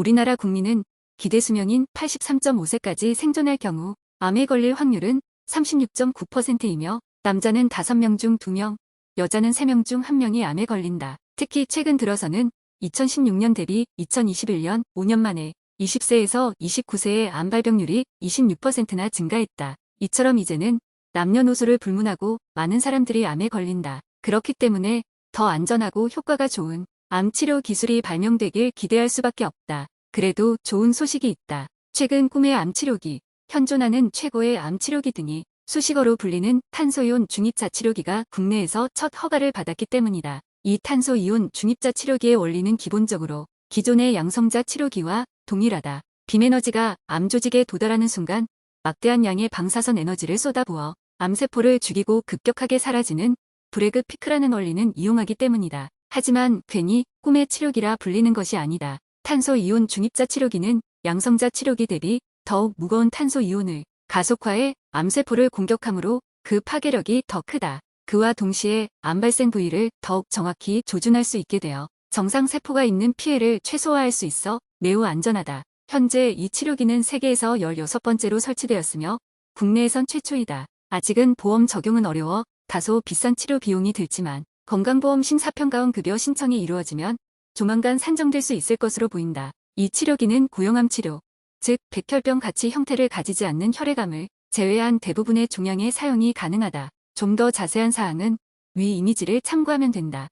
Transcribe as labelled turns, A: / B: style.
A: 우리나라 국민은 기대 수명인 83.5세까지 생존할 경우 암에 걸릴 확률은 36.9%이며 남자는 5명 중 2명, 여자는 3명 중 1명이 암에 걸린다. 특히 최근 들어서는 2016년 대비 2021년 5년 만에 20세에서 29세의 암 발병률이 26%나 증가했다. 이처럼 이제는 남녀노소를 불문하고 많은 사람들이 암에 걸린다. 그렇기 때문에 더 안전하고 효과가 좋은 암 치료 기술이 발명되길 기대할 수밖에 없다. 그래도 좋은 소식이 있다. 최근 꿈의 암 치료기, 현존하는 최고의 암 치료기 등이 수식어로 불리는 탄소이온 중입자 치료기가 국내에서 첫 허가를 받았기 때문이다. 이 탄소이온 중입자 치료기의 원리는 기본적으로 기존의 양성자 치료기와 동일하다. 빔에너지가 암 조직에 도달하는 순간 막대한 양의 방사선 에너지를 쏟아부어 암세포를 죽이고 급격하게 사라지는 브레그 피크라는 원리는 이용하기 때문이다. 하지만 괜히 꿈의 치료기라 불리는 것이 아니다. 탄소 이온 중입자 치료기는 양성자 치료기 대비 더욱 무거운 탄소 이온을 가속화해 암세포를 공격하므로 그 파괴력이 더 크다. 그와 동시에 암 발생 부위를 더욱 정확히 조준할 수 있게 되어 정상 세포가 있는 피해를 최소화할 수 있어 매우 안전하다. 현재 이 치료기는 세계에서 16번째로 설치되었으며 국내에선 최초이다. 아직은 보험 적용은 어려워 다소 비싼 치료 비용이 들지만 건강보험 심사평가원 급여 신청이 이루어지면 조만간 산정될 수 있을 것으로 보인다. 이 치료기는 고용암 치료, 즉 백혈병 같이 형태를 가지지 않는 혈액암을 제외한 대부분의 종양에 사용이 가능하다. 좀 더 자세한 사항은 위 이미지를 참고하면 된다.